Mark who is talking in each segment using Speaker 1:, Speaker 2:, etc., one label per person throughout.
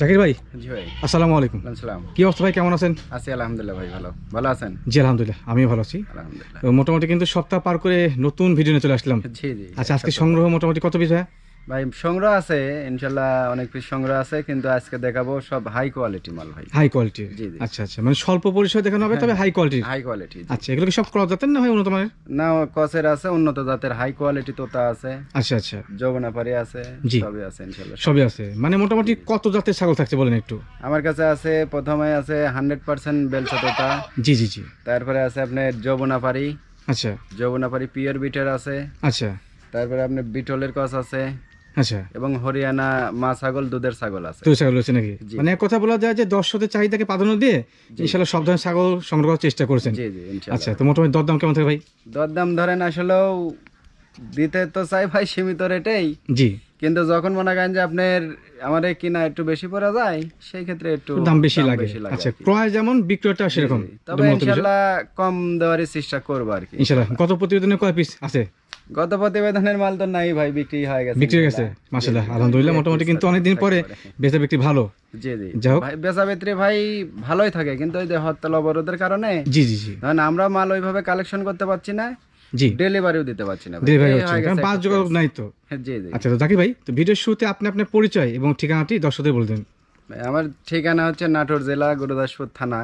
Speaker 1: জাকির ভাই
Speaker 2: জি ভাই।
Speaker 1: আসসালামু আলাইকুম।
Speaker 2: সালাম।
Speaker 1: কি অবস্থা ভাই কেমন আছেন?
Speaker 2: আছি আলহামদুলিল্লাহ ভাই ভালো। ভালো আছেন?
Speaker 1: জি আলহামদুলিল্লাহ আমিও ভালো আছি।
Speaker 2: আলহামদুলিল্লাহ।
Speaker 1: মোটামুটি কিন্তু সপ্তাহ পার করে নতুন ভিডিও নিয়ে চলে আসলাম।
Speaker 2: জি জি
Speaker 1: আচ্ছা আজকে সংগ্রহ মোটামুটি কত পিস হয়
Speaker 2: ভাই সংগ্রহ আছে ইনশাল্লাহ অনেক কিছু সংগ্রহ আছে কিন্তু আজকে দেখাবো সব হাই কোয়ালিটি মাল ভাই।
Speaker 1: হাই কোয়ালিটি
Speaker 2: জি, জি।
Speaker 1: আচ্ছা আচ্ছা। মানে স্বল্প পরিসরে দেখানো হবে তবে হাই কোয়ালিটি
Speaker 2: হাই কোয়ালিটি
Speaker 1: আচ্ছা এগুলো কি সব ক্রস জাতের না হয় উন্নত মানের?
Speaker 2: না কসের আছে উন্নত জাতের হাই কোয়ালিটি তোতা আছে
Speaker 1: আচ্ছা আচ্ছা।
Speaker 2: যৌবনাপারি আছে সবই আছে ইনশাল্লাহ।
Speaker 1: সবই আছে। মানে মোটামুটি কত জাতের ছাগল থাকছে বলেন একটু?
Speaker 2: আমার কাছে আছে প্রথমে আছে হান্ড্রেড পার্সেন্ট বেলসা তোতা
Speaker 1: জি জি জি।
Speaker 2: তারপরে আছে আপনার যৌবনাপারি
Speaker 1: আচ্ছা।
Speaker 2: যৌবনাপারি পিওর বিটার আছে
Speaker 1: আচ্ছা।
Speaker 2: তারপরে আপনার বিটলের কস আছে
Speaker 1: আচ্ছা।
Speaker 2: এবং হরিয়ানা মা ছাগল দুধের ছাগল আছে।
Speaker 1: দুই ছাগল রয়েছে নাকি? মানে কথা বলা যায় যে দর্শকদের চাহিদাকে প্রাধান্য দিয়ে ইনশাল্লাহ সব ধরনের ছাগল সংগ্রহ করার চেষ্টা করছেন।
Speaker 2: জি জি
Speaker 1: আচ্ছা তো মোটামুটি দরদাম কেমন থাকে ভাই?
Speaker 2: দরদাম ধরেন আসলেও দিতে তো চাই ভাই সীমিত রেটেই।
Speaker 1: জি।
Speaker 2: কিন্তু যখন মনে করেন যে আপনার আমার কিনা একটু বেশি পড়া যায় সেই ক্ষেত্রে একটু
Speaker 1: দাম বেশি লাগে। আচ্ছা ক্রয় যেমন বিক্রয়টা সেরকম।
Speaker 2: তবে ইনশাল্লাহ কম দেওয়ারই চেষ্টা করব আর কি।
Speaker 1: ইনশাল্লাহ কত প্রতিবেদনে কয় পিস আছে?
Speaker 2: গত প্রতিবেদনের মাল তো নাই ভাই বিক্রি হয়ে গেছে
Speaker 1: বিক্রি হয়ে গেছে মাসাল্লাহ আলহামদুলিল্লাহ মোটামুটি কিন্তু অনেকদিন পরে বেচা বিক্রি ভালো।
Speaker 2: জি জি। ভাই বেচা বিক্রি ভাই ভালোই থাকে কিন্তু ওই যে হরতাল অবরোধের কারণে
Speaker 1: জি জি জি।
Speaker 2: ধরেন আমরা মাল ওইভাবে কালেকশন করতে পারছি না
Speaker 1: জি।
Speaker 2: ডেলিভারিও দিতে পারছি না ভাই।
Speaker 1: ডেলিভারি হচ্ছে কারণ
Speaker 2: গেছে
Speaker 1: যোগাযোগ নাই তো।
Speaker 2: জি জি।
Speaker 1: আচ্ছা তো জাকির ভাই তো ভিডিওর শুরুতে আপনি আপনার পরিচয় এবং ঠিকানাটি দর্শকদের বলে দেন।
Speaker 2: আমার ঠিকানা হচ্ছে নাটোর জেলা গুরুদাসপুর থানা।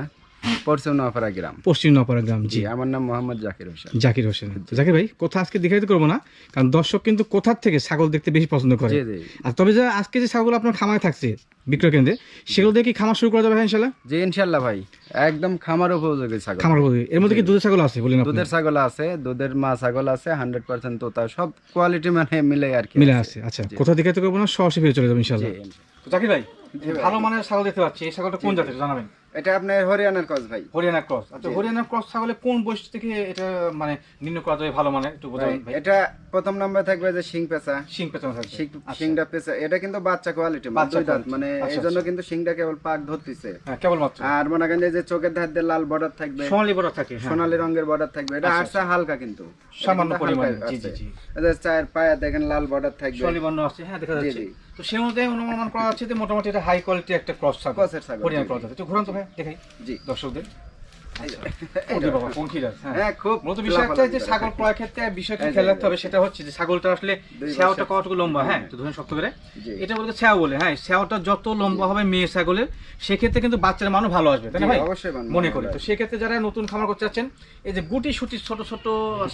Speaker 2: পশ্চিম গ্রাম
Speaker 1: পশ্চিম নপাড়া গ্রাম জি।
Speaker 2: জি আমার নাম মোহাম্মদ জাকির হোসেন।
Speaker 1: জাকির হোসেন। জাকির ভাই কোথা আজকে দেখাইতে করব না কারণ দর্শক কিন্তু কোথার থেকে ছাগল দেখতে বেশি পছন্দ করে?
Speaker 2: জি জি।
Speaker 1: আর তবে যে আজকে যে ছাগল আপনার খামারে থাকছে বিক্রয় কেন্দ্রে সেগুলো দিয়ে খামার শুরু করা যাবে ইনশাল্লাহ
Speaker 2: জি ইনশাল্লাহ ভাই। একদম খামার উপযোগী ছাগল।
Speaker 1: খামার বলতে এর মধ্যে কি দুধের ছাগল আছে বলেন
Speaker 2: দুধের ছাগল আছে দুধের মা ছাগল আছে হান্ড্রেড পার্সেন্ট তোতা সব কোয়ালিটি মানে মিলে আর কি
Speaker 1: মিলে আছে। আচ্ছা। কোথা দেখাইতে করব না সরাসরি ফিরে চলে যাবে ইনশাল্লাহ জাকির ভাই ভালো মানের ছাগল দেখতে পাচ্ছি এই ছাগলটা কোন জাতের জানাবেন?
Speaker 2: এটা আপনার হরিয়ানার কস ভাই।
Speaker 1: হরিয়ানা ক্রস আচ্ছা হরিয়ানা ক্রস ছাগলে কোন থেকে এটা মানে নির্ণয় করা যাবে ভালো মানের একটু বোঝাবেন ভাই?
Speaker 2: এটা প্রথম নাম্বার থাকবে যে শিং পেঁচা।
Speaker 1: সিং পেছনে থাকবে।
Speaker 2: শিং- শিংটা পেঁচা। এটা কিন্তু বাচ্চা কোয়ালিটি দুই দাঁত মানে
Speaker 1: আচ্ছা,
Speaker 2: জন্য কিন্তু শিংটা কেবল পাক ধরতেছে।
Speaker 1: হ্যাঁ
Speaker 2: আর মনে করেন যে চোখের ধার দিয়ে লাল বর্ডার থাকবে।
Speaker 1: সোনালি বর্ডার থাকে হ্যাঁ।
Speaker 2: সোনালী রঙের বর্ডার থাকবে। এটা আটটা হালকা কিন্তু।
Speaker 1: সামান্য পরিমাণে। জি জি জি।
Speaker 2: চায়ের পায়ে দেখেন লাল বর্ডার থাকবে।
Speaker 1: সোনালি বর্ণ আছে হ্যাঁ দেখা যাচ্ছে। তো সেই অনুযায়ী অনুমান করা যাচ্ছে যে মোটামুটি এটা হাই কোয়ালিটি একটা ক্রস ছাগল।
Speaker 2: ক্রসের ছাগল,
Speaker 1: হরিয়ানা ক্রস আছে। তো ঘুরান দেখাই।
Speaker 2: জি।
Speaker 1: দর্শকদের। খিরাজ হ্যাঁ।
Speaker 2: হ্যাঁ খুব
Speaker 1: মূলত বিষয় একটা যে
Speaker 2: লাফালাফি করে।
Speaker 1: ছাগল ক্রয় ক্ষেত্রে বিষয় কি
Speaker 2: এই যে,
Speaker 1: খেয়াল রাখতে হবে সেটা হচ্ছে যে ছাগলটা আসলে
Speaker 2: দুই
Speaker 1: কতটুকু লম্বা? হ্যাঁ তো ধরুন শক্ত করে। এটা বলতে ছেও বলে হ্যাঁ ছেওটা যত লম্বা হবে মেয়ে ছাগলের সেক্ষেত্রে কিন্তু বাচ্চার মানও ভালো আসবে তাই না ভাই? মনে করি। তো সেক্ষেত্রে যারা নতুন খামার করতে চাচ্ছেন এই যে গুটি সুটি ছোট ছোট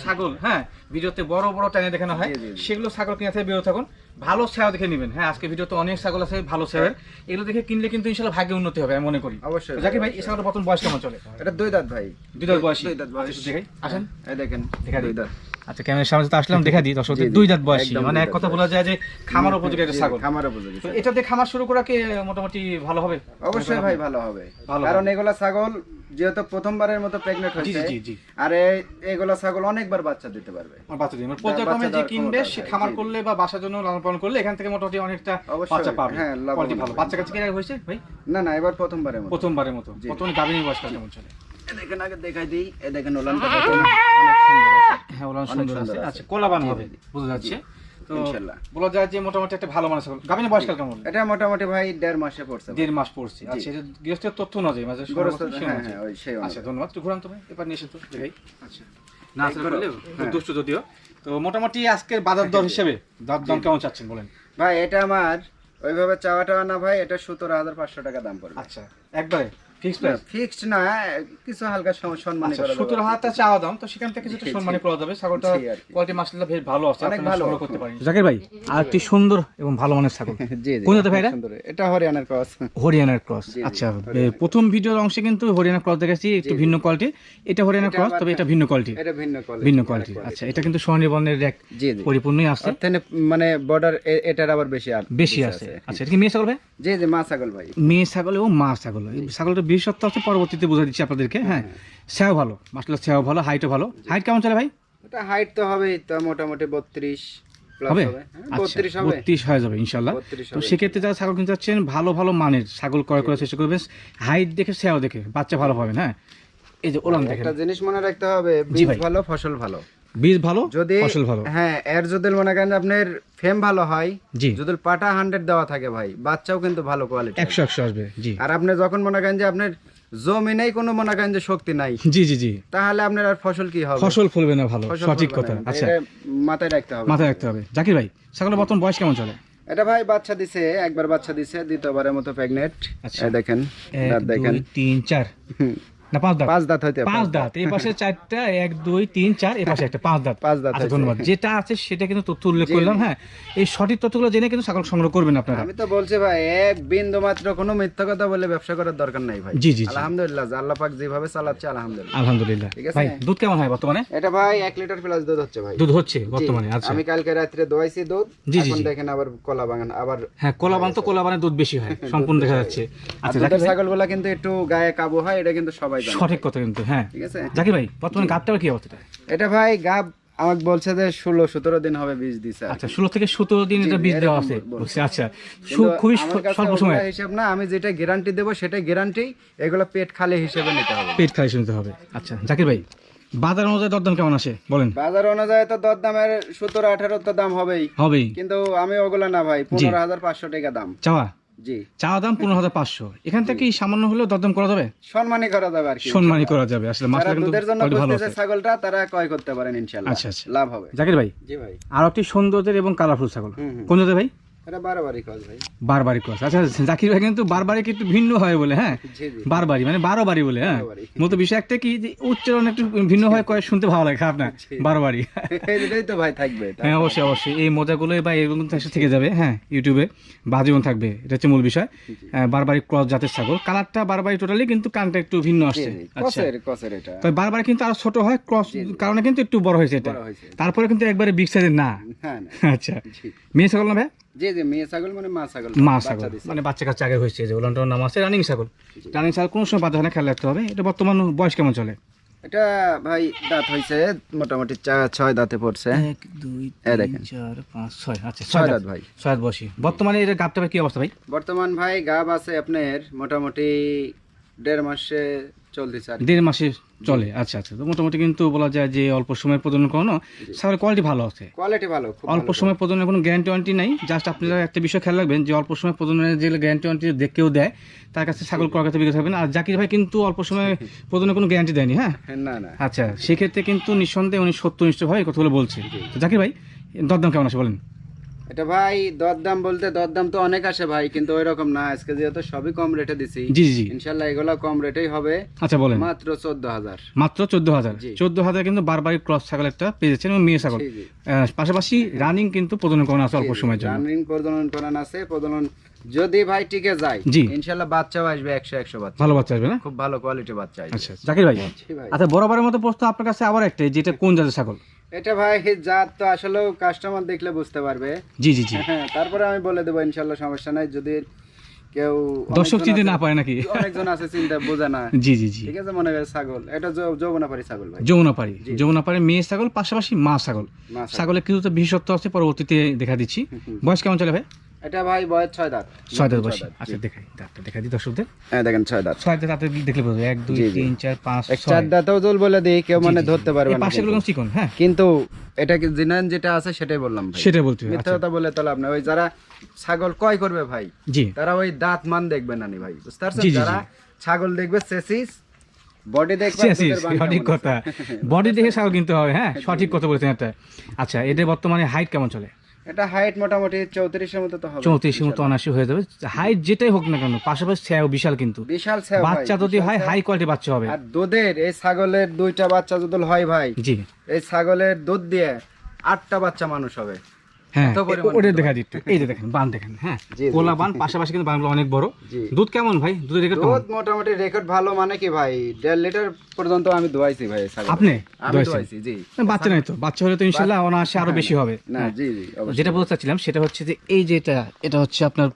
Speaker 1: ছাগল হ্যাঁ ভিডিওতে বড় বড় টানে দেখানো হয়। সেগুলো ছাগল কিনে থেকে বেরো থাকুন। ভালো ছায়া দেখে নেবেন। হ্যাঁ আজকে ভিডিও তো অনেক ছাগল আছে ভালো ছায়ের। এগুলো দেখে কিনলে কিন্তু ইনশাল্লাহ ভাগ্যে উন্নতি হবে আমি মনে করি।
Speaker 2: অবশ্যই।
Speaker 1: জাকির ভাই এই ছাগল প্রথম বয়স কেমন চলে?
Speaker 2: এটা দুই দাঁত ভাই।
Speaker 1: দুই দাঁত বয়স?
Speaker 2: দুই দাঁত বয়স।
Speaker 1: দেখেন। দেখাই আসেন
Speaker 2: এই দেখেন
Speaker 1: দেখা
Speaker 2: দুই দাঁত।
Speaker 1: আচ্ছা ক্যামেরার সামনে তো আসলাম দেখা দিই দর্শকদের দুই দাঁত বয়সী মানে এক কথা বলা যায় যে খামার উপযোগী একটা ছাগল।
Speaker 2: খামার উপযোগী
Speaker 1: তো এটাতে খামার শুরু করা কি মোটামুটি ভালো হবে?
Speaker 2: অবশ্যই ভাই ভালো হবে। কারণ এগুলা ছাগল যেহেতু প্রথমবারের মতো প্রেগনেন্ট হয়েছে আর এগুলা ছাগল অনেকবার বাচ্চা দিতে পারবে।
Speaker 1: বাচ্চা দিন পর্যায়ক্রমে যে কিনবে সে খামার। করলে বা বাসার জন্য লালন পালন করলে এখান থেকে মোটামুটি অনেকটা বাচ্চা পাবে।
Speaker 2: হ্যাঁ,
Speaker 1: কোয়ালিটি ভালো। বাচ্চা কাছে কি এর হয়েছে ভাই?
Speaker 2: না না এবার প্রথমবারের মতো।
Speaker 1: প্রথমবারের মতো। প্রথম গাভিনী বয়স কেমন চলে
Speaker 2: দেখেন আগে দেখাই দিই। এ দেখেন অনেক সুন্দর আছে
Speaker 1: হ্যাঁ ওরা সুন্দর
Speaker 2: সুন্দর
Speaker 1: আছে।
Speaker 2: আছে।
Speaker 1: আচ্ছা কোলাবান হবে বোঝা যাচ্ছে। তো বলা যায় যে মোটামুটি একটা ভালো মানুষ গাভিনী বয়স কেমন?
Speaker 2: এটা মোটামুটি ভাই দেড় মাসে পড়ছে
Speaker 1: দেড় মাস পড়ছে। আচ্ছা এটা গৃহস্থের তথ্য অনুযায়ী আচ্ছা ধন্যবাদ। ঘুরান এবার নিয়ে এসে তো আচ্ছা। না। দুষ্ট যদিও। তো মোটামুটি আজকের বাজার দর হিসেবে দাম দাম কেমন চাচ্ছেন বলেন?
Speaker 2: ভাই এটা আমার ওইভাবে চাওয়া টাওয়া না ভাই এটা সতেরো হাজার পাঁচশো টাকা দাম পড়বে।
Speaker 1: আচ্ছা একবারে? ফিক্সড
Speaker 2: না? কিছু হালকা সম্মানী
Speaker 1: আচ্ছা
Speaker 2: করা যাবে।
Speaker 1: সতেরো হাজার চাওয়া দাম তো সেখান থেকে কিছুটা
Speaker 2: জি, জি।
Speaker 1: সম্মানী করা যাবে ছাগলটা
Speaker 2: জি, আর কি।
Speaker 1: কোয়ালিটি মাসলা বেশ ভালো আছে
Speaker 2: অনেক ভালো।
Speaker 1: করতে পারেন। জাকির ভাই আর একটি সুন্দর এবং ভালো মানের ছাগল।
Speaker 2: জি জি
Speaker 1: কোন জাতের ভাই এটা?
Speaker 2: হরিয়ানার ক্রস।
Speaker 1: হরিয়ানার ক্রস আচ্ছা প্রথম ভিডিওর অংশে কিন্তু হরিয়ানা ক্রস দেখাচ্ছি একটু ভিন্ন কোয়ালিটি এটা হরিয়ানা ক্রস তবে এটা ভিন্ন কোয়ালিটি
Speaker 2: এটা ভিন্ন কোয়ালিটি
Speaker 1: ভিন্ন কোয়ালিটি আচ্ছা এটা কিন্তু সোনালী বর্ণের এক পরিপূর্ণই আছে।
Speaker 2: মানে বর্ডার এটার আবার বেশি আর
Speaker 1: বেশি আছে। আচ্ছা এটা কি মেয়ে ছাগল ভাই?
Speaker 2: জি জি মা ছাগল ভাই।
Speaker 1: মেয়ে ছাগল এবং মা ছাগল। এই ছাগলটা বিশেষত্ব আছে পরবর্তীতে বুঝা দিচ্ছি আপনাদেরকে হ্যাঁ। সেও ভালো মাসলা সেও ভালো হাইটও ভালো। হাইট কেমন চলে ভাই?
Speaker 2: এটা হাইট তো হবেই তো মোটামুটি বত্রিশ
Speaker 1: হবে?
Speaker 2: হবে। হ্যাঁ,
Speaker 1: আচ্ছা
Speaker 2: বত্রিশ হবে।
Speaker 1: বত্রিশ হয়ে যাবে ইনশাল্লাহ তো
Speaker 2: হবে।
Speaker 1: সেক্ষেত্রে যারা ছাগল কিনতে চাচ্ছেন ভালো ভালো মানের ছাগল ক্রয় করার চেষ্টা করবেন। হাইট দেখে সেও দেখে বাচ্চা ভালো পাবেন হ্যাঁ। এই যে ওলান দেখেন।
Speaker 2: একটা জিনিস মনে রাখতে হবে বীজ ভালো ফসল ভালো।
Speaker 1: বীজ ভালো
Speaker 2: যদি
Speaker 1: ফসল ভালো।
Speaker 2: হ্যাঁ এর যদি মনে করেন যে আপনার ফেম ভালো হয়
Speaker 1: জি।
Speaker 2: যদি পাটা হান্ড্রেড দেওয়া থাকে ভাই বাচ্চাও কিন্তু ভালো কোয়ালিটি
Speaker 1: একশো একশো আসবে জি।
Speaker 2: আর আপনি যখন মনে করেন যে আপনার জমিনেই কোনো মনে করেন যে শক্তি নাই
Speaker 1: জি জি জি।
Speaker 2: তাহলে আপনার আর ফসল কি হবে?
Speaker 1: ফসল ফলবে না ভালো সঠিক কথা আচ্ছা।
Speaker 2: মাথায় রাখতে হবে।
Speaker 1: মাথায় রাখতে হবে। জাকির ভাই ছাগলের বর্তমান বয়স কেমন চলে?
Speaker 2: এটা ভাই বাচ্চা দিছে একবার বাচ্চা দিছে দ্বিতীয়বারের মতো প্রেগনেন্ট
Speaker 1: আচ্ছা।
Speaker 2: দেখেন দেখেন।
Speaker 1: তিন চার। না পাঁচ দাঁত।
Speaker 2: পাঁচ দাঁত হইতে
Speaker 1: পাঁচ দাঁত। এই পাশে চারটা এক দুই তিন চার এই পাশে একটা পাঁচ দাঁত।
Speaker 2: পাঁচ দাঁত
Speaker 1: আচ্ছা ধন্যবাদ। যেটা আছে সেটা কিন্তু তথ্য উল্লেখ করলাম হ্যাঁ। এই সঠিক তথ্যগুলো জেনে কিন্তু ছাগল সংগ্রহ করবেন আপনারা।
Speaker 2: আমি তো বলছি ভাই এক বিন্দু মাত্র কোনো মিথ্যা কথা বলে ব্যবসা করার দরকার নাই ভাই।
Speaker 1: জি জি জি।
Speaker 2: আলহামদুলিল্লাহ আল্লাহ পাক যেভাবে চালাচ্ছে আলহামদুলিল্লাহ।
Speaker 1: আলহামদুলিল্লাহ।
Speaker 2: ঠিক আছে?
Speaker 1: ভাই দুধ কেমন হয় বর্তমানে?
Speaker 2: এটা ভাই এক লিটার প্লাস দুধ হচ্ছে ভাই।
Speaker 1: দুধ হচ্ছে বর্তমানে আচ্ছা।
Speaker 2: আমি কালকে রাত্রে দোয়াইছি দুধ এখন দেখেন আবার কলা বাগান আবার
Speaker 1: হ্যাঁ তো কোলাবানের দুধ বেশি হয় সম্পূর্ণ দেখা যাচ্ছে। আচ্ছা
Speaker 2: ছাগলগুলা কিন্তু একটু গায়ে কাবু হয় এটা কিন্তু সবাই জানে।
Speaker 1: সঠিক কথা কিন্তু হ্যাঁ।
Speaker 2: ঠিক আছে?
Speaker 1: জাকির ভাই বর্তমানে গাবটার কি অবস্থা?
Speaker 2: এটা ভাই গাব আমাকে বলছে যে ষোলো সতেরো দিন হবে বীজ দিছে
Speaker 1: আচ্ছা ষোলো থেকে সতেরো দিন এটা বীজ দেওয়া আছে। আচ্ছা। খুবই স্বল্প সময়।
Speaker 2: হিসাব না আমি যেটা গ্যারান্টি দেবো সেটাই গ্যারান্টি এগুলো পেট খালি হিসেবে নিতে হবে।
Speaker 1: পেট খালি শুনতে হবে। আচ্ছা জাকির ভাই বাজার অনুযায়ী দরদাম কেমন আসে? বলেন।
Speaker 2: বাজার অনুযায়ী তো দর দামের সতেরো আঠারো তো দাম হবেই।
Speaker 1: হবেই।
Speaker 2: কিন্তু আমি ওগুলা না ভাই পনেরো হাজার পাঁচশো টাকা দাম।
Speaker 1: চাওয়া?
Speaker 2: জি।
Speaker 1: চাওয়া দাম পনেরো হাজার পাঁচশো। এখান থেকে সামান্য হলেও দরদাম করা যাবে?
Speaker 2: সম্মানই করা যাবে আর কি
Speaker 1: সম্মানই করা যাবে। আসলে মাছটা কিন্তু
Speaker 2: জন্য
Speaker 1: ভালো আছে।
Speaker 2: ছাগলটা তারা ক্রয় করতে পারেন
Speaker 1: আচ্ছা, আচ্ছা।
Speaker 2: লাভ হবে।
Speaker 1: জাকির ভাই
Speaker 2: জি ভাই।
Speaker 1: আর একটি সৌন্দর্যের এবং কালারফুল ছাগল। কোন জাতের ভাই?
Speaker 2: এটা বারোবারই ভাই।
Speaker 1: আচ্ছা জাকির ভাই কিন্তু বারবারি কিন্তু ভিন্ন হয় বলে হ্যাঁ? মানে বলে হ্যাঁ? মূলত বিষয় একটা কি যে উচ্চারণ একটু ভিন্ন হয় কয়ে শুনতে ভালো লাগে খারাপ না
Speaker 2: এটাই তো ভাই থাকবে
Speaker 1: হ্যাঁ অবশ্যই অবশ্যই। এই মজাগুলো বা এগুলো থেকে যাবে হ্যাঁ ইউটিউবে বা জীবন থাকবে এটা হচ্ছে মূল বিষয়। আহ, বারবারি ক্রস জাতের ছাগল। কালারটা বারবারি টোটালি কিন্তু কানটা একটু ভিন্ন আসছে। আচ্ছা। তবে বারবার কিন্তু আরও ছোট হয় ক্রস কারণে কিন্তু একটু বড় হয়েছে এটা। তারপরে কিন্তু একবারে বিগ সাইজের না।
Speaker 2: হ্যাঁ
Speaker 1: আচ্ছা। মেয়ে ছাগল না ভাই
Speaker 2: জি জি মেয়ে ছাগল মানে মা ছাগল।
Speaker 1: মা ছাগল মানে বাচ্চা কাচ্চা আগে হয়েছে যে ওলানটার নাম আছে রানিং ছাগল। রানিং ছাগল কোনো সময় বাচ্চা রাখতে হবে? এটা বর্তমান বয়স কেমন চলে?
Speaker 2: এটা ভাই দাঁত হয়েছে মোটামুটি ছয় দাঁতে পড়ছে।
Speaker 1: এক দুই চার পাঁচ ছয় আচ্ছা
Speaker 2: ছয় দাঁত। ভাই।
Speaker 1: ছয় দাঁত বসি বর্তমানে এটা গাবটা কি অবস্থা ভাই?
Speaker 2: বর্তমান ভাই গাব আছে আপনার মোটামুটি দেড় মাসে চলতেছে
Speaker 1: দেড় মাসে চলে আচ্ছা আচ্ছা। তো মোটামুটি কিন্তু বলা যায় যে অল্প সময় প্রজনন করানো ছাগলের কোয়ালিটি ভালো আছে?
Speaker 2: কোয়ালিটি ভালো
Speaker 1: অল্প। সময় প্রজনের কোনো গ্যারান্টি ওয়ারেন্টি নাই। জাস্ট আপনারা একটা বিষয় খেয়াল রাখবেন যে অল্প সময় প্রজনের যে গ্যারান্টি ওয়ারেন্টি কেউ দেয় তার কাছে ছাগল করতে বিক্রি থাকবেন আর জাকির ভাই কিন্তু অল্প সময় প্রজনের কোনো গ্যারান্টি দেয়নি হ্যাঁ?
Speaker 2: না না।
Speaker 1: আচ্ছা সেক্ষেত্রে কিন্তু নিঃসন্দেহে উনি সত্যনিষ্ঠ ভাবে এই কথাগুলো বলছে। তো জাকির ভাই দরদাম কেমন আছে বলেন?
Speaker 2: এটা ভাই দরদাম বলতে দরদাম তো অনেক আসে ভাই কিন্তু ওই রকম না। আজকে যেহেতু সবই কম রেটে দিছি
Speaker 1: জি জি
Speaker 2: ইনশাল্লাহ এগুলা কম রেটেই হবে।
Speaker 1: আচ্ছা বলেন।
Speaker 2: মাত্র চোদ্দ হাজার
Speaker 1: মাত্র চোদ্দ হাজার
Speaker 2: জি।
Speaker 1: চোদ্দ হাজার কিন্তু বারবারই ক্রস ছাগল একটা পেয়েছেন এবং মেয়ে ছাগল। পাশাপাশি রানিং কিন্তু প্রজনন করানো আছে অল্প সময়ের জন্য।
Speaker 2: রানিং প্রজনন করান আছে প্রজনন যদি ভাই টিকে যায়
Speaker 1: জি।
Speaker 2: ইনশাল্লাহ বাচ্চাও আসবে একশো একশো বাচ্চা।
Speaker 1: ভালো বাচ্চা আসবে না?
Speaker 2: খুব ভালো কোয়ালিটি বাচ্চা আসবে।
Speaker 1: আচ্ছা জাকির ভাই আচ্ছা বরাবরের মতো প্রশ্ন আপনার কাছে আবার একটা যেটা কোন জাতের ছাগল?
Speaker 2: এটা ভাই জাত তো আসলে কাস্টমার দেখলে বুঝতে পারবে।
Speaker 1: জি জি জি।
Speaker 2: হ্যাঁ তারপরে আমি বলে দেবো ইনশাল্লাহ সমস্যা নাই। যদি কেউ
Speaker 1: দর্শক চিনতে না পারে নাকি?
Speaker 2: অনেকজন আছে চিন্তা বোঝে না।
Speaker 1: জি জি জি।
Speaker 2: ঠিক আছে মনে করে ছাগল। এটা যৌবনাপাড়ি ছাগল ভাই।
Speaker 1: যমুনাপাড়ি যমুনাপাড়ি মেয়ে ছাগল পাশাপাশি মা ছাগল।
Speaker 2: মা ছাগল।
Speaker 1: ছাগলের কিছু তো বিশেষত্ব আছে পরবর্তীতে দেখা দিচ্ছি। বয়স কেমন চলে ভাই?
Speaker 2: এটা ভাই বয়স ছয় দাঁত।
Speaker 1: ছয় দাঁত আচ্ছা দেখাই দাঁতটা দেখা দিই দর্শকদের।
Speaker 2: হ্যাঁ দেখেন ছয় দাঁত।
Speaker 1: ছয় দাঁত দাঁতে দেখলে এক দুই। তিন চার পাঁচ
Speaker 2: চার দাঁতেও জল বলে দিই কেউ মানে ধরতে পারবে না।
Speaker 1: চিকন হ্যাঁ।
Speaker 2: কিন্তু এটা কি জিনান যেটা আছে সেটাই বললাম ভাই।
Speaker 1: সেটা বলতে
Speaker 2: মিথ্যা
Speaker 1: আচ্ছা,
Speaker 2: কথা বলে তাহলে আপনি ওই যারা ছাগল ক্রয় করবে ভাই
Speaker 1: জি।
Speaker 2: তারা ওই দাঁত মান দেখবে না নি ভাই বুঝতে পারছেন? যারা ছাগল দেখবে চেসিস বডি
Speaker 1: সঠিক কথা। বডি দেখে ছাগল কিনতে হবে হ্যাঁ সঠিক কথা বলেছেন একটা আচ্ছা এটা বর্তমানে হাইট কেমন চলে?
Speaker 2: এটা হাইট মোটামুটি চৌত্রিশের মতো তো হবে।
Speaker 1: চৌত্রিশের মতো অনাশি হয়ে যাবে। হাইট যেটাই হোক না কেন পাশাপাশি ছায়াও বিশাল কিন্তু।
Speaker 2: বিশাল ছায়া
Speaker 1: বাচ্চা যদি হয় হাই কোয়ালিটি বাচ্চা হবে।
Speaker 2: আর দুধের এই ছাগলের দুইটা বাচ্চা যদি হয় ভাই
Speaker 1: জি।
Speaker 2: এই ছাগলের দুধ দিয়ে আটটা বাচ্চা মানুষ হবে।
Speaker 1: হ্যাঁ ওটা দেখা দিত এই যে দেখেন বান দেখেন হ্যাঁ।
Speaker 2: জি, জি।
Speaker 1: কোলা বান পাশাপাশি কিন্তু বানগুলো অনেক বড়। দুধ কেমন ভাই? দুধের রেকর্ড
Speaker 2: দুধ মোটামুটি রেকর্ড ভালো মানে কি ভাই? দেড় লিটার পর্যন্ত আমি দোয়াইছি ভাই
Speaker 1: আপনি?
Speaker 2: দোয়াইছি জি।
Speaker 1: বাচ্চা নাই তো। বাচ্চা হলে তো অনায়াসে আরও বেশি হবে।
Speaker 2: না জি জি
Speaker 1: যেটা বলতে চাচ্ছিলাম সেটা হচ্ছে যে এই যেটা এটা হচ্ছে আপনার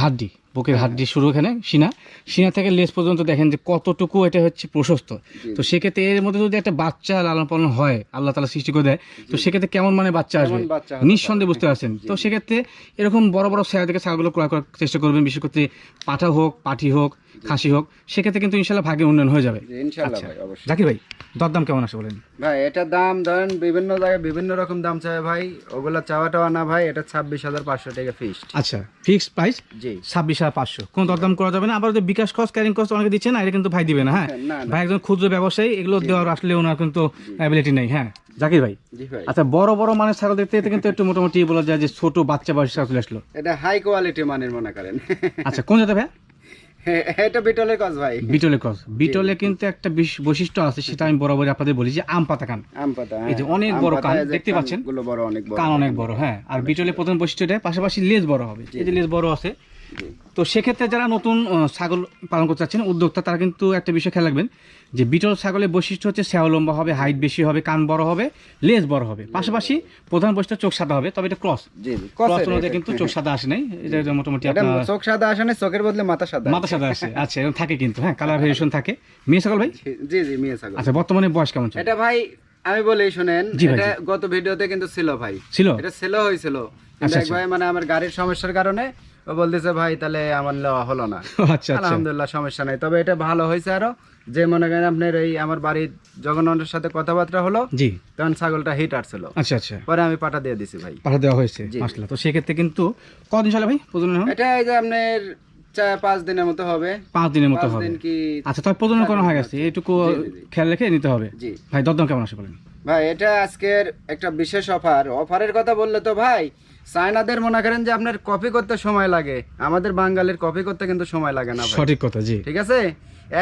Speaker 1: হাড্ডি। বুকের হাড্ডি শুরু এখানে সিনা সিনা থেকে লেস পর্যন্ত দেখেন যে কতটুকু এটা হচ্ছে প্রশস্ত। তো সেক্ষেত্রে এর মধ্যে যদি একটা বাচ্চা লালন পালন হয় আল্লাহ তালা সৃষ্টি করে দেয় তো সেক্ষেত্রে কেমন মানে বাচ্চা আসবে? নিঃসন্দেহে বুঝতে পারছেন। তো সেক্ষেত্রে এরকম বড় বড় ছায়া থেকে ছাগলগুলো ক্রয় করার চেষ্টা করবেন বিশেষ করে পাঠা হোক পাঠি হোক খাসি হোক সেক্ষেত্রে কিন্তু ইনশাল্লাহ ভাগে উন্নয়ন হয়ে যাবে। আচ্ছা।
Speaker 2: ভাই অবশ্যই।
Speaker 1: জাকির ভাই দরদাম কেমন আসে বলেন?
Speaker 2: ভাই এটা দাম ধরেন বিভিন্ন জায়গায় বিভিন্ন রকম দাম চাই ভাই। ওগুলা চাওয়া টাওয়া না ভাই এটা ছাব্বিশ হাজার পাঁচশো টাকা ফিক্সড
Speaker 1: আচ্ছা ফিক্সড প্রাইস
Speaker 2: জি।
Speaker 1: ছাব্বিশ পাঁচশো। কোনো দরদাম করা যাবে না। আবার যে বিকাশ কস্ট ক্যারিং কস্ট অনেকে দিচ্ছে না এটা কিন্তু ভাই দিবে না হ্যাঁ?
Speaker 2: হ্যাঁ,
Speaker 1: ভাই একজন ক্ষুদ্র ব্যবসায়ী এগুলো দেওয়ার আসলে ওনার কিন্তু অ্যাবিলিটি নেই হ্যাঁ? জাকির ভাই আচ্ছা বড় বড় মানের ছাগল দেখতে কিন্তু একটু মোটামুটি বলা যায় যে ছোট বাচ্চা বয়স ছাগল চলে আসলো।
Speaker 2: এটা হাই কোয়ালিটি মানের মনে করেন।
Speaker 1: আচ্ছা কোন জাতে ভাই?
Speaker 2: এটা বিটলের কাজ ভাই।
Speaker 1: বিটলে ক্রস বিটলে কিন্তু একটা বৈশিষ্ট্য আছে সেটা আমি আপনাদের বলি যে আম পাতা কান।
Speaker 2: আম পাতা
Speaker 1: এই যে। অনেক বড় কান, দেখতে পাচ্ছেন?
Speaker 2: কানগুলো বড় অনেক বড়।
Speaker 1: কান অনেক বড় হ্যাঁ। আর বিটলে প্রথম বৈশিষ্ট্যটা পাশাপাশি লেজ বড় হবে। এই যে লেজ বড় আছে। তো সেক্ষেত্রে যারা নতুন ছাগল পালন করতে চাচ্ছেন উদ্যোক্তা তারা কিন্তু একটা বিষয় খেয়াল রাখবেন যে বিটল ছাগলের বৈশিষ্ট্য হচ্ছে স্যাও লম্বা হবে হাইট বেশি হবে কান বড় হবে লেজ বড় হবে। পাশাপাশি প্রধান বৈশিষ্ট্য চোখ সাদা হবে তবে এটা ক্রস। ক্রস অনুযায়ী কিন্তু চোখ সাদা আসে নাই এটা মোটামুটি আপনার
Speaker 2: চোখ সাদা আসে না চোখের বদলে মাথা সাদা
Speaker 1: মাথা সাদা আসে। আচ্ছা এরকম থাকে কিন্তু হ্যাঁ কালার ভেরিয়েশন থাকে। মেয়ে ছাগল ভাই?
Speaker 2: জি জি মেয়ে ছাগল।
Speaker 1: আচ্ছা বর্তমানে বয়স কেমন চলে?
Speaker 2: এটা ভাই আমি বলি শুনেন এটা গত ভিডিওতে কিন্তু ছিল ভাই।
Speaker 1: ছিল?
Speaker 2: এটা ছিল হয়েছিল।
Speaker 1: আচ্ছা,
Speaker 2: ভাই মানে আমার গাড়ির সমস্যার কারণে বলতেছে ভাই তাহলে আমার নেওয়া হলো না।
Speaker 1: আচ্ছা আচ্ছা।
Speaker 2: আলহামদুলিল্লাহ সমস্যা নাই। তবে এটা ভালো হয়েছে আরও। যে মনে করেন আপনার এই আমার বাড়ির জগন্নাথের সাথে কথাবার্তা হলো
Speaker 1: জি।
Speaker 2: তখন ছাগলটা হিট আসছিল।
Speaker 1: আচ্ছা আচ্ছা।
Speaker 2: পরে আমি পাঠা দিয়ে দিছি ভাই।
Speaker 1: পাঠা দেওয়া হয়েছে। মাসলা তো সেক্ষেত্রে কিন্তু কদিন চলে ভাই প্রজনন
Speaker 2: এটা এই যে আপনার পাঁচ দিনের মতো হবে।
Speaker 1: পাঁচ দিনের মতো হবে। আচ্ছা তবে প্রজনন করা হয়ে গেছে।
Speaker 2: জি।
Speaker 1: খেয়াল রেখে নিতে হবে।
Speaker 2: জি।
Speaker 1: ভাই দরদাম কেমন আসে বলেন?
Speaker 2: ভাই এটা আজকের একটা বিশেষ অফার অফারের কথা বললে তো ভাই চায়নাদের মনে করেন যে আপনার কপি করতে সময় লাগে। আমাদের বাঙালির কপি করতে কিন্তু সময় লাগে না
Speaker 1: সঠিক কথা জি।
Speaker 2: ঠিক আছে?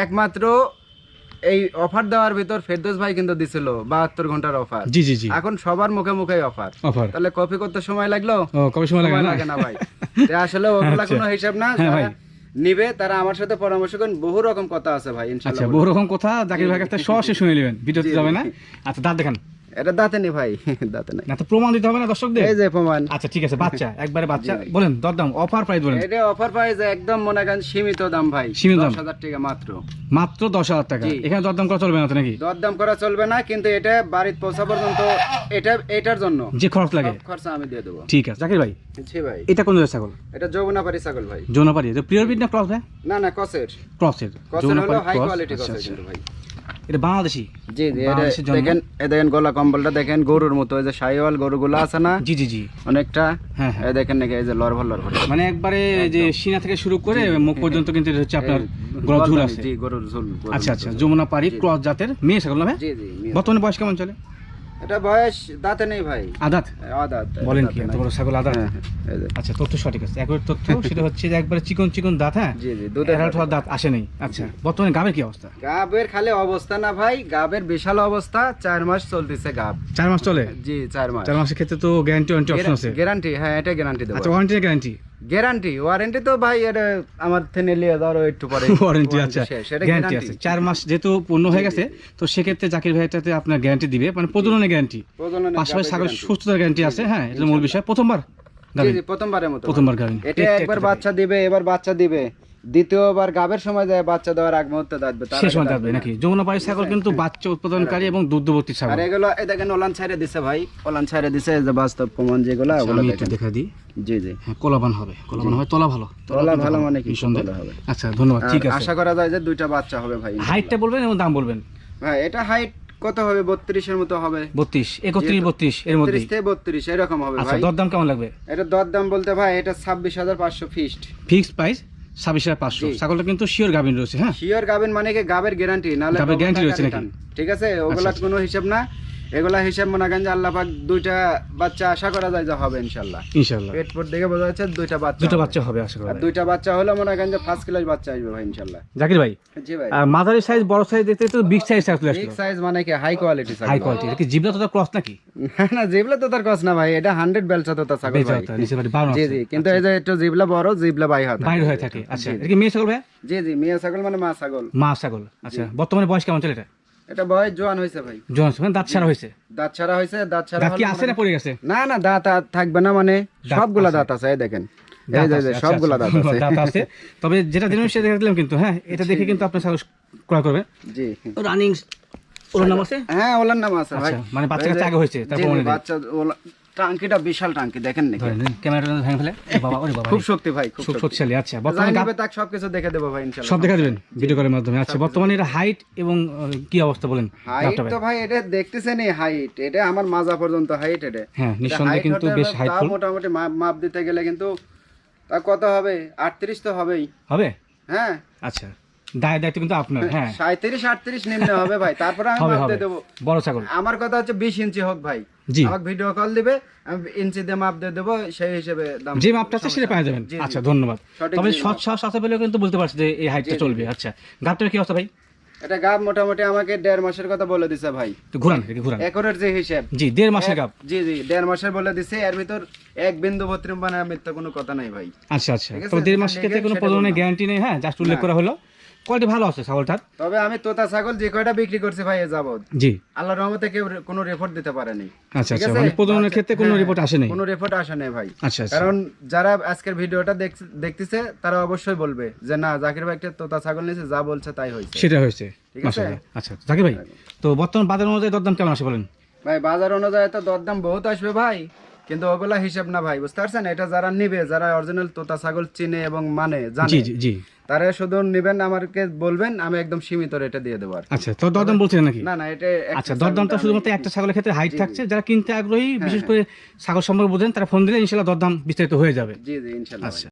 Speaker 2: একমাত্র এই অফার দেওয়ার ভিতর ফেরদৌস ভাই কিন্তু দিছিল বাহাত্তর ঘণ্টার অফার।
Speaker 1: জি জি জি।
Speaker 2: এখন সবার মুখে মুখে অফার।
Speaker 1: অফার।
Speaker 2: তাহলে কপি করতে সময় লাগল?
Speaker 1: কবে সময় লাগে না।
Speaker 2: ভাই। আসলে ওগুলা
Speaker 1: আচ্ছা।
Speaker 2: কোনো হিসাব না
Speaker 1: হ্যাঁ।
Speaker 2: নিবে তারা আমার সাথে পরামর্শ করেন বহু রকম কথা আছে ভাই
Speaker 1: আচ্ছা
Speaker 2: ইনশাআল্লাহ
Speaker 1: বহু রকম কথা জাকির ভাই কাছ সরাসরি শুনে নেবেন। ভিডিওতে যাবে না? আচ্ছা দাঁত দেখান।
Speaker 2: এটা দাঁতে নেই ভাই দাঁতে নাই।
Speaker 1: না তো প্রমাণ দিতে হবে না দর্শকদের?
Speaker 2: এই যে প্রমাণ।
Speaker 1: আচ্ছা ঠিক আছে বাচ্চা একবারে বাচ্চা। বলেন দরদাম অফার প্রাইস বলেন।
Speaker 2: এটা অফার প্রাইস একদম মনে করেন সীমিত দাম ভাই
Speaker 1: সীমিত দাম।
Speaker 2: দশ হাজার টাকা মাত্র।
Speaker 1: মাত্র দশ হাজার টাকা। এখানে দরদাম করা চলবে না তো নাকি?
Speaker 2: দরদাম করা চলবে না কিন্তু এটা বাড়িতে পৌঁছা পর্যন্ত এটা এটার জন্য।
Speaker 1: যে খরচ লাগে।
Speaker 2: খরচা আমি দিয়ে দেবো।
Speaker 1: ঠিক আছে জাকির ভাই
Speaker 2: জি ভাই।
Speaker 1: এটা কোন জাতের ছাগল?
Speaker 2: এটা যৌবনাপাড়ি ছাগল ভাই।
Speaker 1: যৌনপাড়ি তো প্রিয়র বিট না ক্রস ভাই?
Speaker 2: না না
Speaker 1: ক্রসের
Speaker 2: কসের হলো হাই কোয়ালিটি। কিন্তু ভাই।
Speaker 1: এটা বাংলাদেশি?
Speaker 2: জি? দেখেন এ দেখেন গলা কম্বলটা দেখেন গরুর মতো এই যে শাইওয়াল গরুগুলো আছে না?
Speaker 1: জি জি জি।
Speaker 2: অনেকটা।
Speaker 1: হ্যাঁ হ্যাঁ।
Speaker 2: দেখেন নাকি এই যে লরভর লরভর।
Speaker 1: মানে একবারে যে সিনা থেকে শুরু করে মুখ পর্যন্ত কিন্তু এটা হচ্ছে আপনার গলা ঝুল আছে।
Speaker 2: জি গরুর ঝুল
Speaker 1: আচ্ছা আচ্ছা যমুনা পাড়ি ক্রস জাতের মেয়ে ছাগল না
Speaker 2: জি জি
Speaker 1: বর্তমানে বয়স কেমন চলে?
Speaker 2: এটা বয়স দাঁতে নেই ভাই।
Speaker 1: আদাত?
Speaker 2: আদাত
Speaker 1: বলেন কি বড় ছাগল আদাত?
Speaker 2: হ্যাঁ, হ্যাঁ।
Speaker 1: আচ্ছা তথ্য সঠিক আছে। একবার তথ্য সেটা হচ্ছে যে একবারে চিকন চিকন দাঁত হ্যাঁ?
Speaker 2: জি জি দুধের
Speaker 1: এগারোটা দাঁত। আসে নেই। আচ্ছা বর্তমানে গাবের কি অবস্থা?
Speaker 2: গাবের খালি অবস্থা না ভাই গাবের বিশাল অবস্থা চার মাস চলতেছে গাব।
Speaker 1: চার মাস চলে?
Speaker 2: জি চার মাস।
Speaker 1: চার মাসের ক্ষেত্রে তো গ্যারান্টি অপশন আছে।
Speaker 2: গ্যারান্টি হ্যাঁ এটা গ্যারান্টি দেবো।
Speaker 1: আচ্ছা ওয়ারেন্টি গ্যারান্টি
Speaker 2: গ্যারান্টি ওয়ারেন্টি তো ভাই এটা আমার থেকে নিয়ে ধরো একটু পরে
Speaker 1: ওয়ারেন্টি আচ্ছা। গ্যারান্টি আছে। চার মাস যেহেতু পূর্ণ হয়ে গেছে তো সেক্ষেত্রে জাকির ভাইটাতে আপনার গ্যারান্টি দিবে। মানে প্রজননের গ্যারান্টি পাশাপাশি ছাগল সুস্থতার গ্যারান্টি আছে হ্যাঁ? এটা মূল বিষয়। প্রথমবার
Speaker 2: প্রথমবারের মতো।
Speaker 1: প্রথমবার
Speaker 2: এটা একবার বাচ্চা দিবে এবার বাচ্চা দিবে। দ্বিতীয়বার গাবের সময় যায় বাচ্চা দেওয়ার আগ মুহূর্তে দাঁতবে
Speaker 1: শেষ সময়
Speaker 2: দাঁতবে
Speaker 1: নাকি? যমুনা পাড়ি ছাগল কিন্তু বাচ্চা উৎপাদনকারী এবং দুগ্ধবর্তী ছাগল।
Speaker 2: আর এগুলো এই দেখেন ওলান ছাইরে দিছে ভাই ওলান ছাইরে দিছে যে বাস্তব প্রমাণ যেগুলো
Speaker 1: আচ্ছা,
Speaker 2: ওগুলো
Speaker 1: একটু দেখা দিই।
Speaker 2: জি জি।
Speaker 1: হ্যাঁ কলাবান হবে কলাবান হবে তলা ভালো
Speaker 2: তলা ভালো মানে কি। তলা হবে।
Speaker 1: আচ্ছা ধন্যবাদ ঠিক আছে।
Speaker 2: আশা করা যায় যে দুইটা বাচ্চা হবে ভাই।
Speaker 1: হাইটটা বলবেন এবং দাম বলবেন?
Speaker 2: ভাই এটা হাইট কত হবে? বত্রিশের মতো হবে।
Speaker 1: বত্রিশ একত্রিশ বত্রিশ এর মধ্যে
Speaker 2: বত্রিশ থেকে বত্রিশ এরকম হবে
Speaker 1: আচ্ছা
Speaker 2: ভাই।
Speaker 1: দরদাম কেমন লাগবে?
Speaker 2: এটা দর দাম বলতে ভাই এটা ছাব্বিশ হাজার পাঁচশো ফিস্ট
Speaker 1: ফিক্সড প্রাইস ছাব্বিশ হাজার পাঁচশো। ছাগলটা কিন্তু শিওর গাভিন রয়েছে হ্যাঁ?
Speaker 2: শিওর গাবেন মানে কি গাবের গ্যারান্টি নাহলে
Speaker 1: গাবের
Speaker 2: কখন
Speaker 1: রয়েছে নাকি?
Speaker 2: ঠিক আছে? ওগুলা
Speaker 1: আচ্ছা।
Speaker 2: কোনো হিসাব না। এগুলা হিসাব মনে করেন যে আল্লাহ পাক দুইটা বাচ্চা আশা করা যায় যে হবে ইনশাল্লাহ
Speaker 1: ইনশাল্লাহ
Speaker 2: পেট পর দেখে বোঝা যাচ্ছে দুইটা বাচ্চা হবে।
Speaker 1: বাচ্চা হবে আশা করা যায়।
Speaker 2: দুইটা বাচ্চা হলে মনে করেন যে ফার্স্ট ক্লাস বাচ্চা আসবে ভাই ইনশাল্লাহ
Speaker 1: জাকির ভাই
Speaker 2: জি ভাই।
Speaker 1: মাঝারি সাইজ বড় সাইজ দেখতে তো বিগ সাইজ চলে
Speaker 2: বিগ সাইজ মানে কি? High quality size
Speaker 1: high quality কি জিবলা তো ক্রস নাকি?
Speaker 2: না না জিবলা তো তার কস না ভাই। এটা হান্ড্রেড বেলচা তো তার ছাগল
Speaker 1: বেজা
Speaker 2: ভাই
Speaker 1: নিচে বাড়ি বারো
Speaker 2: জি জি। কিন্তু এই যে একটু জিবলা বড় জিবলা বাই হাত।
Speaker 1: বাইরে হয়ে থাকে। আচ্ছা। এটা কি মেয়ে ছাগল ভাই
Speaker 2: জি জি। মেয়ে ছাগল মানে মা ছাগল।
Speaker 1: মা ছাগল। আচ্ছা। বর্তমানে বয়স কেমন চলে এটা?
Speaker 2: এটা বয়স জোয়ান হয়েছে ভাই।
Speaker 1: জোয়ান মানে দাঁত ছাড়া হয়েছে
Speaker 2: দাঁত ছাড়া হয়েছে দাঁত ছাড়া
Speaker 1: দাঁত কি আছে না পড়ে গেছে?
Speaker 2: না না দাঁত থাকবে না মানে সবগুলা দাঁত আছে এই দেখেন।
Speaker 1: আচ্ছা,
Speaker 2: সবগুলা
Speaker 1: আচ্ছা।
Speaker 2: দাঁত আছে।
Speaker 1: দাঁত আছে। তবে যেটা দিলাম সেটা দিলাম কিন্তু হ্যাঁ এটা দেখে কিন্তু আপনার সাহস ক্রয় করবে।
Speaker 2: জি।
Speaker 1: রানিং ওলার নাম আছে?
Speaker 2: হ্যাঁ ওলার নাম আছে ভাই।
Speaker 1: আচ্ছা, মানে বাচ্চা কাছে আগে হয়েছে, তারপর মনে।
Speaker 2: বাচ্চা ওলা- টাঙ্কিটা বিশাল টাঙ্কি দেখেন নাকি?
Speaker 1: ক্যামেরাটা ভেঙে ফেলে। বাবা ওরে বাবা
Speaker 2: খুব শক্তি ভাই খুব
Speaker 1: শক্তিশালী আচ্ছা বর্তমানে
Speaker 2: তাকে সবকিছু দেখে দেবো ভাই ইনশাল্লাহ।
Speaker 1: সব দেখা দেবেন ভিডিও কলের মাধ্যমে। আচ্ছা বর্তমানে এটা হাইট এবং কি অবস্থা বলেন
Speaker 2: হাইট তো ভাই এটা দেখতেছেন এই হাইট এটা আমার মাজা পর্যন্ত হাইট এটা।
Speaker 1: হ্যাঁ নিঃসন্দেহে কিন্তু বেশ
Speaker 2: হবে,
Speaker 1: হাইট
Speaker 2: মোটামুটি মাপ মাপ দিতে গেলে কিন্তু তা কত হবে? আটত্রিশ তো হবেই।
Speaker 1: হবে?
Speaker 2: হ্যাঁ।
Speaker 1: আচ্ছা। দায় দায়িত্ব কিন্তু আপনার হ্যাঁ
Speaker 2: সাঁত্রিশ আটত্রিশ নিম্ন হবে ভাই তারপরে আমি মাপ দিয়ে দেবো।
Speaker 1: বড় ছাগল।
Speaker 2: আমার কথা হচ্ছে বিশ ইঞ্চি হোক ভাই।
Speaker 1: জি।
Speaker 2: আমাকে ভিডিও কল দিবে আমি ইঞ্চি দিয়ে মাপ দিয়ে দেবো সেই হিসেবে দাম
Speaker 1: যে মাপটা আছে সেটা পেয়ে যাবেন। আচ্ছা ধন্যবাদ। তবে সৎ সাহস আছে বলেও কিন্তু বলতে পারছি যে এই হাইটটা চলবে। আচ্ছা গাবটার কি অবস্থা ভাই?
Speaker 2: এটা গাব মোটামুটি আমাকে দেড় মাসের কথা বলে দিছে ভাই।
Speaker 1: তো ঘুরান ঘুরান।
Speaker 2: একরের যে হিসাব।
Speaker 1: জি দেড় মাসের গাব।
Speaker 2: জি জি দেড় মাসের বলে দিছে এর ভিতর এক বিন্দু বত্রিম মানে মিথ্যা কোনো কথা নাই ভাই।
Speaker 1: আচ্ছা আচ্ছা। তবে দেড় মাসের ক্ষেত্রে কোনো প্রজননের গ্যারান্টি নেই হ্যাঁ? জাস্ট উল্লেখ করা হলো। কোয়ালিটি ভালো আছে ছাগলটার।
Speaker 2: তবে আমি তোতা ছাগল যে কয়টা বিক্রি করছি ভাই এ যাবত
Speaker 1: জি।
Speaker 2: আল্লাহর রহমতে কেউ কোনো রিপোর্ট দিতে পারেনি।
Speaker 1: আচ্ছা আচ্ছা মানে প্রজননের ক্ষেত্রে কোনো
Speaker 2: হ্যাঁ,
Speaker 1: রিপোর্ট আসে নাই?
Speaker 2: কোনো রিপোর্ট আসে নাই ভাই।
Speaker 1: আচ্ছা আচ্ছা।
Speaker 2: কারণ যারা আজকের ভিডিওটা দেখতেছে তারা অবশ্যই বলবে যে না জাকির ভাই একটা তোতা ছাগল নিয়েছে যা বলছে তাই হয়েছে।
Speaker 1: সেটা হয়েছে।
Speaker 2: ঠিক আছে?
Speaker 1: আচ্ছা জাকির ভাই তো বর্তমান বাজার অনুযায়ী দরদাম কেমন আসে বলেন?
Speaker 2: ভাই বাজার অনুযায়ী তো দরদাম বহুত আসবে ভাই কিন্তু ওগুলা হিসাব না ভাই বুঝতে পারছেন? এটা যারা নিবে যারা অরিজিনাল তোতা ছাগল চিনে এবং মানে
Speaker 1: জি
Speaker 2: জানে
Speaker 1: জি জি।
Speaker 2: তারা শুধু নেবেন আমাকে বলবেন আমি একদম সীমিত রেটে দিয়ে দেবো আর
Speaker 1: আচ্ছা তো দরদাম বলছেন নাকি?
Speaker 2: না না এটা
Speaker 1: আচ্ছা দরদাম
Speaker 2: তো
Speaker 1: শুধুমাত্র একটা ছাগলের ক্ষেত্রে হাইট থাকছে? যারা কিনতে আগ্রহী বিশেষ করে ছাগল সম্পর্কে বোঝেন তারা ফোন দিলে ইনশাল্লাহ দরদাম বিস্তারিত হয়ে যাবে।
Speaker 2: জি জি ইনশাল্লাহ।
Speaker 1: আচ্ছা।